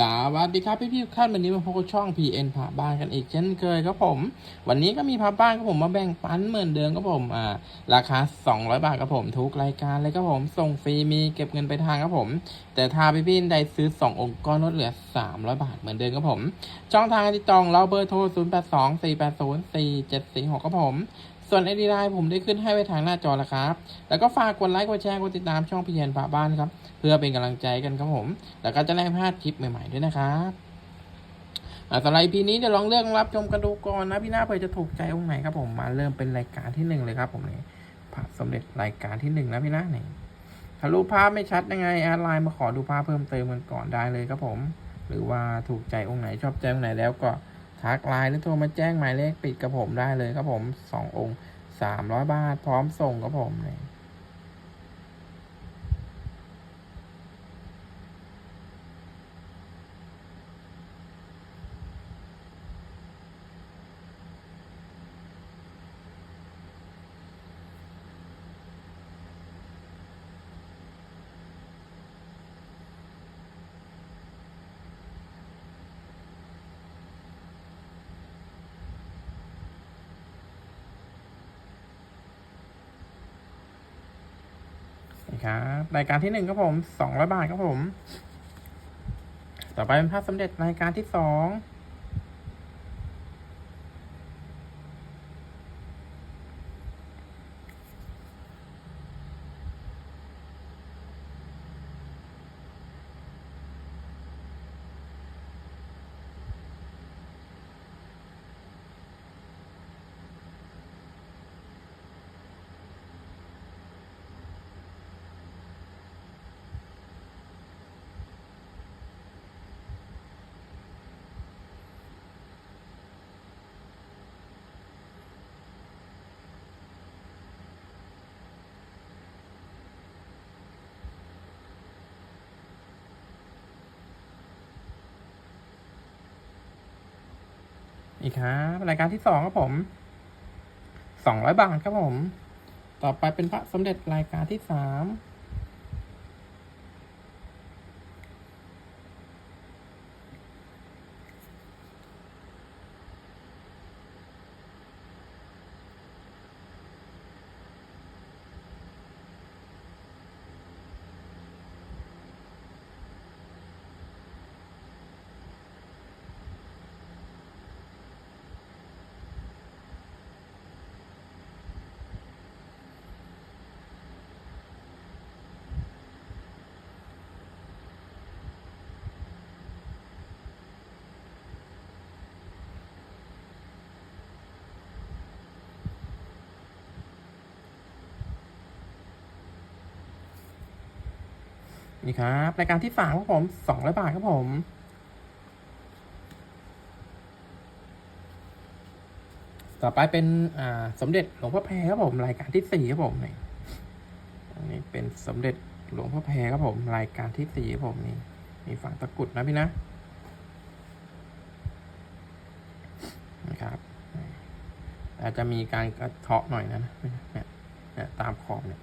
สวัสดีครับพี่พี่ๆทุกท่านวันนี้มาพบกับช่อง PN พาบ้านกันอีกเช่นเคยครับผม วันนี้ก็มีพาบ้านครับผมมาแบ่งปันเหมือนเดิมครับผมอ่าราคา 200 บาทครับผมทุกรายการเลยครับผมส่งฟรีมีเก็บเงินไปทางครับผม แต่ถ้าพี่พี่ๆใดซื้อ 2 องค์ก็ลดเหลือ 300 บาทเหมือนเดิมครับผมช่องทางการติดต่อเราเบอร์โทร 0 8 2 4 8 0 4 7 4 6ครับผมส่วนไอดีไลน์ผมได้ขึ้นให้ไว้ทางหน้าจอแล้วครับแล้วก็ฝากกดไลค์กดแชร์กดติดตามช่องพีเอ็นพาบ้านครับ เพื่อเป็นกำลังใจกันครับผม แล้วก็จะได้พลาดคลิปใหม่ๆด้วยนะครับอ่าสำหรับพีนี้เดี๋ยวลองเลือกรับชมกันดูก่อนนะพี่หน้าเผื่อจะถูกใจองค์ไหนครับผมมาเริ่มเป็นรายการที่หนึ่งเลยครับผมนี่ภาพสำเร็จรายการที่หนึ่งนะพี่หน้านี่ถ้ารูปภาพไม่ชัดยังไงแอดไลน์มาขอดูภาพเพิ่มเติมกันก่อนได้เลยครับผม หรือว่าถูกใจองค์ไหนชอบใจองค์ไหนแล้วก็ทักไลน์หรือโทรมาแจ้งหมายเลขปิดกับผมได้เลยครับผมสององค์สามร้อยบาทพร้อมส่งครับผมนี่ ครับรายการที่หนึ่งครับผมสองร้อยบาทครับผม ต่อไปเป็นภาพสำเร็จรายการที่สอง อีกครับรายการที่สองครับผมสองร้อยบาทครับผม ต่อไปเป็นพระสมเด็จรายการที่สาม นี่ครับรายการที่สามครับผมสองร้อยบาทครับผมต่อไปเป็นอ่าสมเด็จหลวงพ่อแพรครับผมรายการที่สี่ครับผมนี่อันนี้เป็นสมเด็จหลวงพ่อแพรครับผมรายการที่สี่ครับผมนี่มีฝั่งตะกุดนะพี่นะนะครับ อาจจะมีการกระเทาะหน่อยนะเนี่ยตามขอบเนี่ย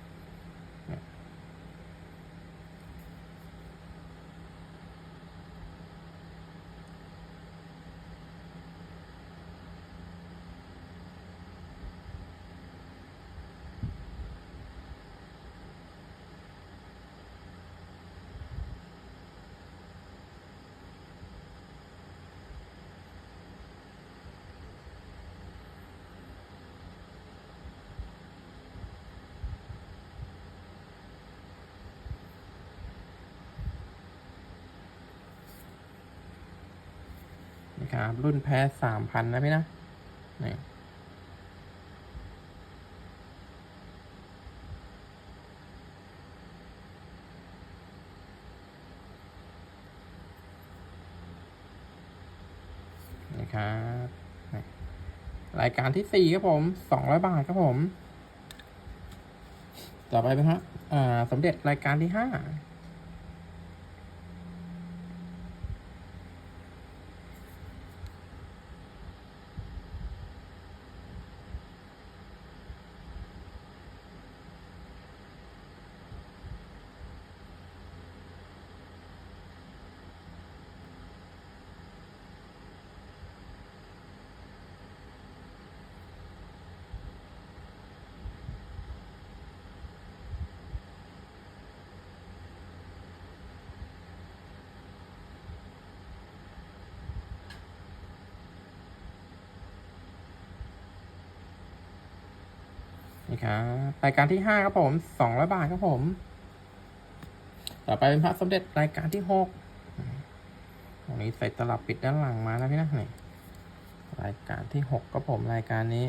ครับรุ่นแพ้สามพันนะพี่นะนี่นะครับรายการที่สี่ครับผมสองร้อยบาทครับผม ต่อไปเป็นฮะอ่าสมเด็จรายการที่ห้า นี่ครับรายการที่ห้าครับผมสองร้อยบาทครับผม ต่อไปเป็นพระสมเด็จรายการที่หกตรงนี้ใส่ตลับปิดด้านหลังมาแล้วพี่นะนี่รายการที่หกครับผมรายการนี้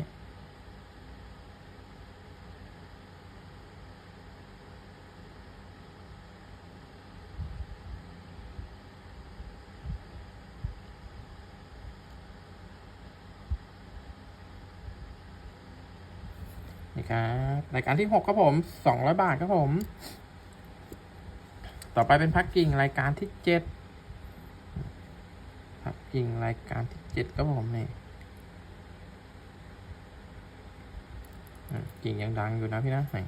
ครับรายการที่หกครับผมสองร้อยบาทครับผม ต่อไปเป็นพักกิ่งรายการที่เจ็ดพักกิ่งรายการที่เจ็ดครับผมนี่กิ่งยังดังอยู่นะพี่นะนี่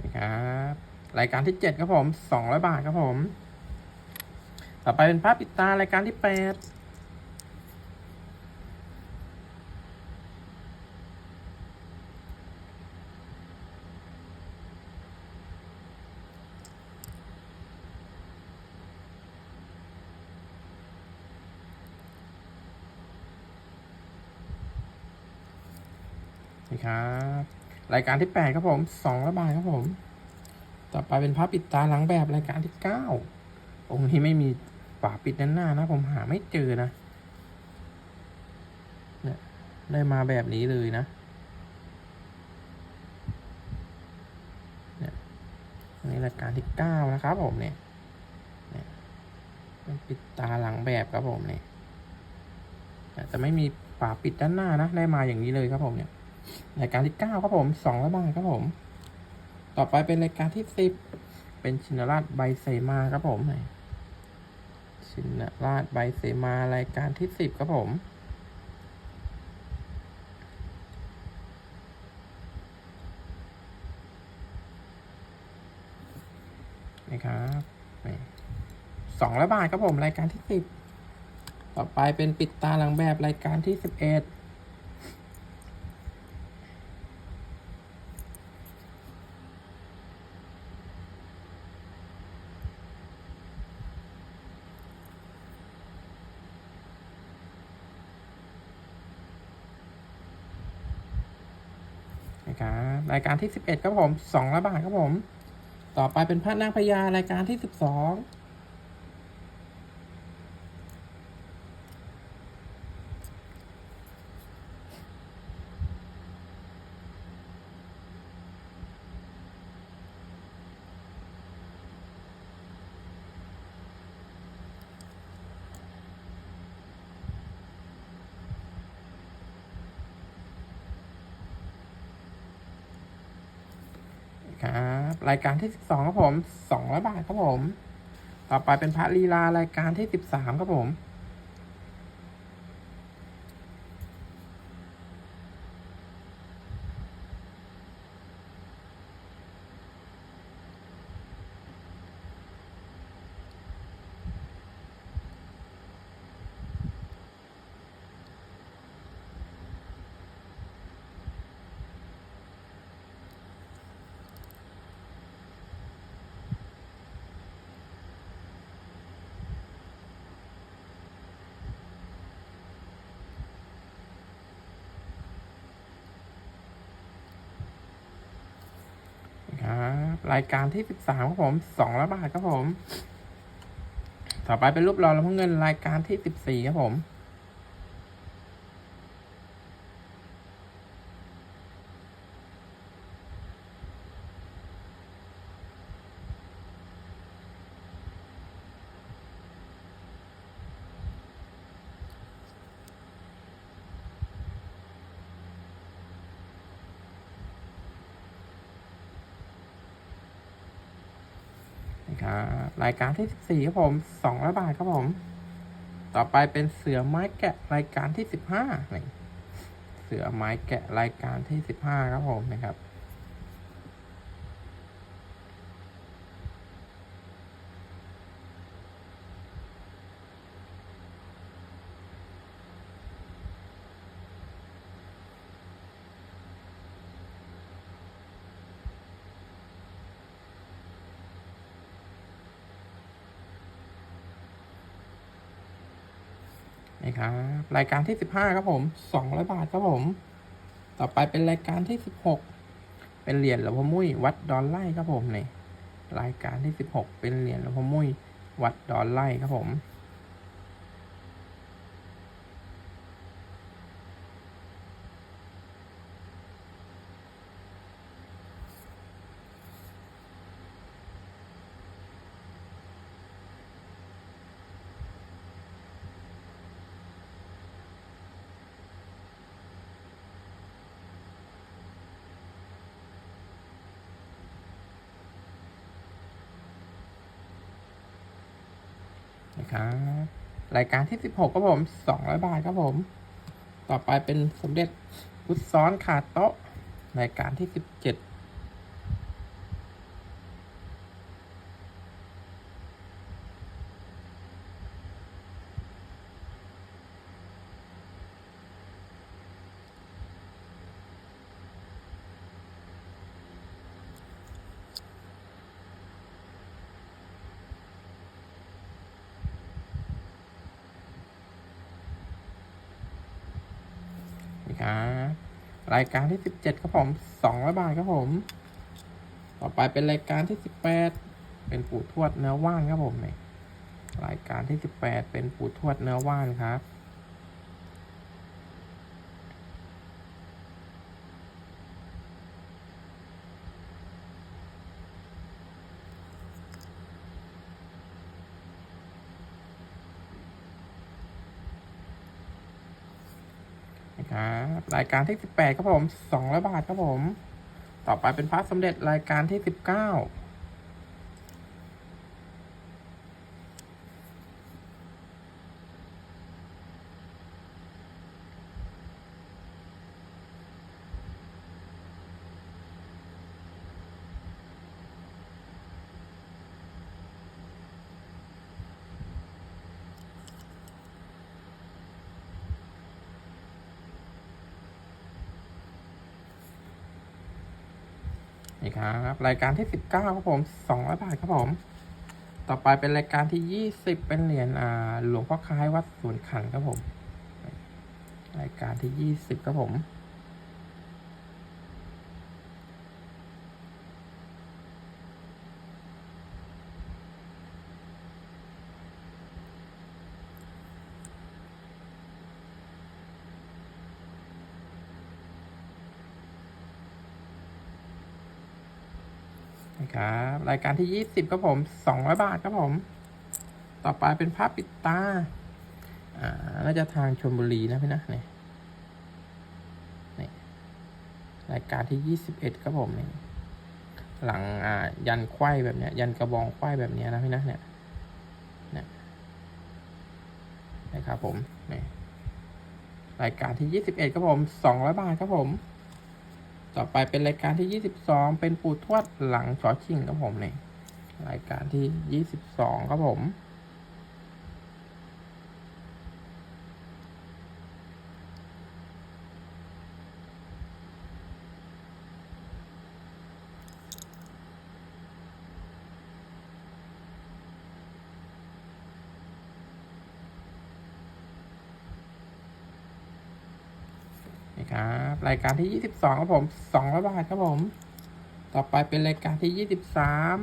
นี่ค รายการที่เจ็ดครับผมสองร้อยบาทครับผม ต่อไปเป็นภาพปิดตารายการที่แปดนี่ครับ รายการที่แปดครับผมสองร้อยบาทครับผม ต่อไปเป็นภาพปิดตาหลังแบบรายการที่เก้าองค์นี้ไม่มีฝาปิดด้านหน้านะ ผมหาไม่เจอนะเนี่ยได้มาแบบนี้เลยนะเนี่ยอันนี้รายการที่เก้านะครับผมเนี่ยเนี่ยเป็นปิดตาหลังแบบครับผมเนี่ยแต่จะไม่มีฝาปิดด้านหน้านะ ได้มาอย่างนี้เลยครับผมเนี่ยรายการที่เก้าครับผมสองร้อยบาทครับผม ต่อไปเป็นรายการที่สิบเป็นชินราชใบเสมาครับผมชินราชใบเสมารายการที่สิบครับผมนี่ครับสองร้อยบาทครับผมรายการที่สิบต่อไปเป็นปิดตาหลังแบบรายการที่สิบเอ็ดายการที่สิบเอ็ดครับผมสองละบาทครับผม ต่อไปเป็นพระนางพญารายการที่สิบสอง ครับ รายการที่สิบสองครับผมสองร้อยบาทครับผม ต่อไปเป็นพระลีลารายการที่สิบสามครับผม ค รายการที่สิบสามครับผมสองร้อยบาทครับผม ต่อไปเป็นรูปหล่อลำพเงินรายการที่สิบสี่ครับผม ครับรายการที่สิบสี่ครับผมสองร้อยบาทครับผม ต่อไปเป็นเสือไม้แกะรายการที่สิบห้าเสือไม้แกะรายการที่สิบห้าครับผมนะครับ นะครับรายการที่สิบห้าครับผมสองร้อยบาทครับผม ต่อไปเป็นรายการที่สิบหกเป็นเหรียญหลวงพ่อมุ้ยวัดดอนไล่ครับผมนี่รายการที่สิบหกเป็นเหรียญหลวงพ่อมุ้ยวัดดอนไล่ครับผม นะครับรายการที่สิบหกครับผมสองร้อยบาทครับผม ต่อไปเป็นสมเด็จพุทซ้อนขาโต๊ะ รายการที่ สิครับรายการที่สิบเจ็ดครับผมสองร้อยบาทครับผม ต่อไปเป็นรายการที่สิบแปดเป็นปู่ทวดเนื้อว่านครับผมนี่รายการที่สิบแปดเป็นปู่ทวดเนื้อว่านครับ ครับรายการที่ 18 ครับผม 200 บาทครับผม ต่อไปเป็นพระสมเด็จรายการที่ 19 นี่ครับ รายการที่สิบเก้าครับผมสองร้อยบาทครับผม ต่อไปเป็นรายการที่ยี่สิบเป็นเหรียญอ่าหลวงพ่อคล้ายวัดสวนขันครับผม รายการที่ยี่สิบครับผม นะครับรายการที่ยี่สิบครับผมสองร้อยบาทครับผม ต่อไปเป็นภาพปิดตา อ่า น่าจะทางชลบุรีนะพี่นะนี่นี่รายการที่ยี่สิบเอ็ดครับผมนี่หลังอ่ายันไข้แบบเนี้ย ยันกระบองไข้แบบเนี้ยนะพี่นะเนี่ยเนี่ยนะครับผมนี่รายการที่ยี่สิบเอ็ดครับผมสองร้อยบาทครับผม ต่อไปเป็นรายการที่ยี่สิบสองเป็นปูทวดหลังชอชิงครับผมนี่รายการที่ยี่สิบสองครับผม ครับรายการที่ยี่สิบสองครับผมสองร้อยบาทครับผม ต่อไปเป็นรายการที่ยี่สิบสาม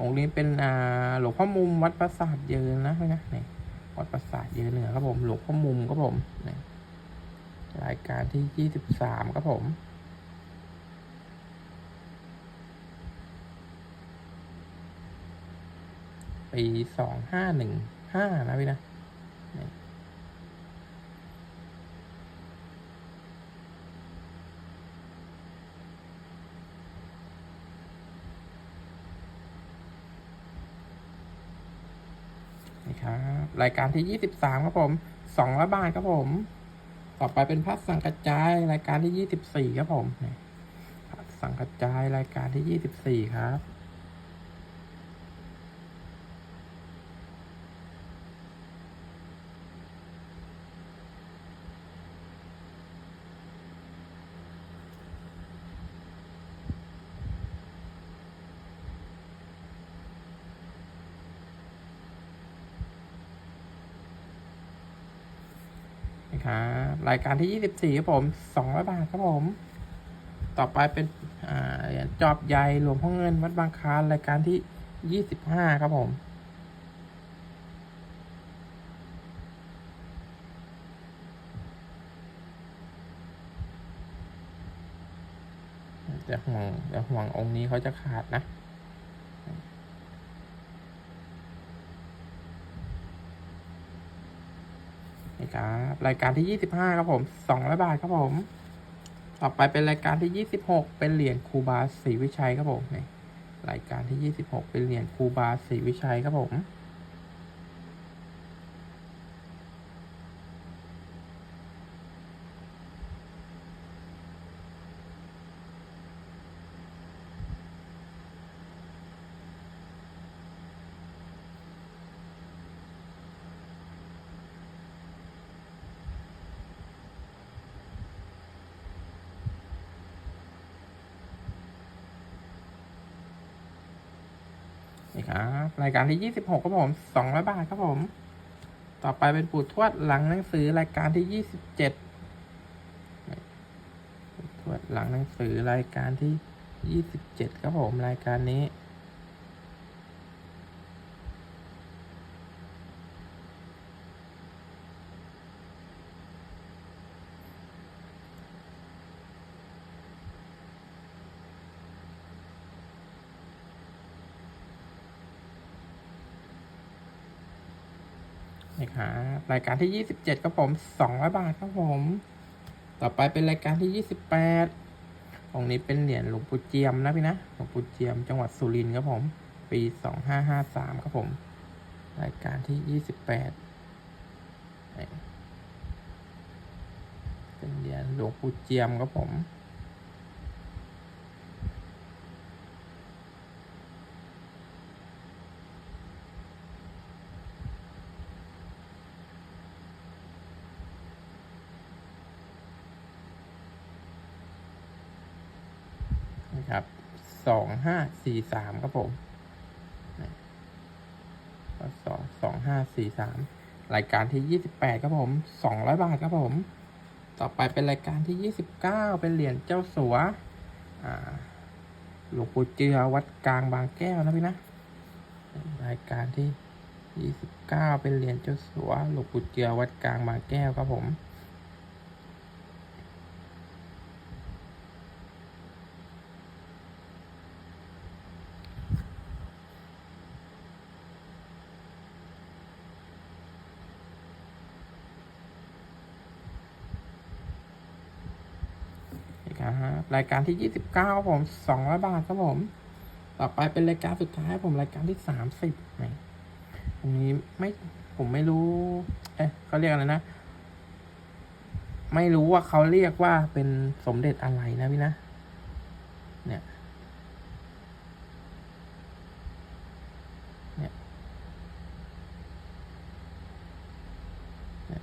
องค์นี้เป็นอ่าหลวงพ่อมุมวัดปราสาทเยืนนะนะนี่วัดปราสาทเยืนเหนือครับผมหลวงพ่อมุมครับผมนี่รายการที่ยี่สิบสามครับผมปีสองห้าหนึ่งห้านะพี่นะนี่ นี่ค รายการที่ยี่สิบสามครับผมสองร้อยบาทครับผม ต่อไปเป็นพัดสังกระจายรายการที่ยี่สิบสี่ครับผมพัดสังกระจายรายการที่ยี่สิบสี่ครับ ครับรายการที่ยี่สิบสี่ครับผมสองร้อยบาทครับผม ต่อไปเป็นอ่าจอบใหญ่หลวงพ่อเงินวัดบางคลานรายการที่ยี่สิบห้าครับผมแต่ห่วงแต่ห่วงองค์นี้เขาจะขาดนะี่ครับ รายการที่ยี่สิบห้าครับผมสองร้อยบาทครับผม ต่อไปเป็นรายการที่ยี่สิบหกเป็นเหรียญครูบาศรีวิชัยครับผมนี่รายการที่ยี่สิบหกเป็นเหรียญครูบาศรีวิชัยครับผม นี่ครับรายการที่ยี่สิบหกครับผมสองร้อยบาทครับผม ต่อไปเป็นปู่ทวดหลังหนังสือรายการที่ยี่สิบเจ็ดปู่ทวดหลังหนังสือรายการที่ยี่สิบเจ็ดครับผมรายการนี้ นี่ครับรายการที่ยี่สิบเจ็ดครับผมสองร้อยบาทครับผม ต่อไปเป็นรายการที่ยี่สิบแปดองค์นี้เป็นเหรียญหลวงปู่เจียมนะพี่นะหลวงปู่เจียมจังหวัดสุรินทร์ครับผม ปีสองห้าห้าสามครับผม รายการที่ยี่สิบแปดเป็นเหรียญหลวงปู่เจียมครับผม ครับสองห้าสี่สามครับผมสองสองห้าสี่สามรายการที่ยี่สิบแปดครับผมสองร้อยบาทครับผม ต่อไปเป็นรายการที่ยี่สิบเก้าเป็นเหรียญเจ้าสัวอ่าหลวงปู่เจือวัดกลางบางแก้วนะพี่นะ รายการที่ยี่สิบเก้าเป็นเหรียญเจ้าสัวหลวงปู่เจือวัดกลางบางแก้วครับผม ครับรายการที่ยี่สิบเก้าผมสองร้อยบาทครับผม ต่อไปเป็นรายการสุดท้ายผมรายการที่สามสิบตรงนี้ไม่ผมไม่รู้ เอ๊ะเขาเรียกอะไรนะ ไม่รู้ว่าเขาเรียกว่าเป็นสมเด็จอะไรนะพี่นะ เนี่ย เนี่ย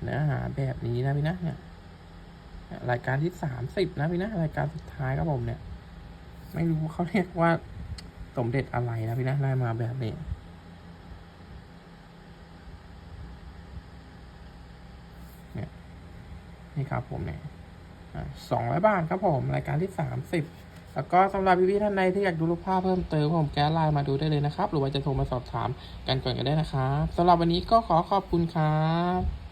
เนื้อหาแบบนี้นะพี่นะเนี่ย รายการที่สามสิบนะพี่นะรายการสุดท้ายครับผมเนี่ย ไม่รู้เขาเรียกว่าสมเด็จอะไรนะพี่นะได้มาแบบนี้เนี่ยนี่ครับผมเนี่ยสองร้อยบาทครับผมรายการที่สามสิบแล้วก็สำหรับพี่ๆท่านใดที่อยากดูรูปภาพเพิ่มเติมผมแก้ไลน์มาดูได้เลยนะครับ หรือว่าจะโทรมาสอบถามกันก่อนก็ได้นะครับสำหรับวันนี้ก็ขอขอบคุณครับ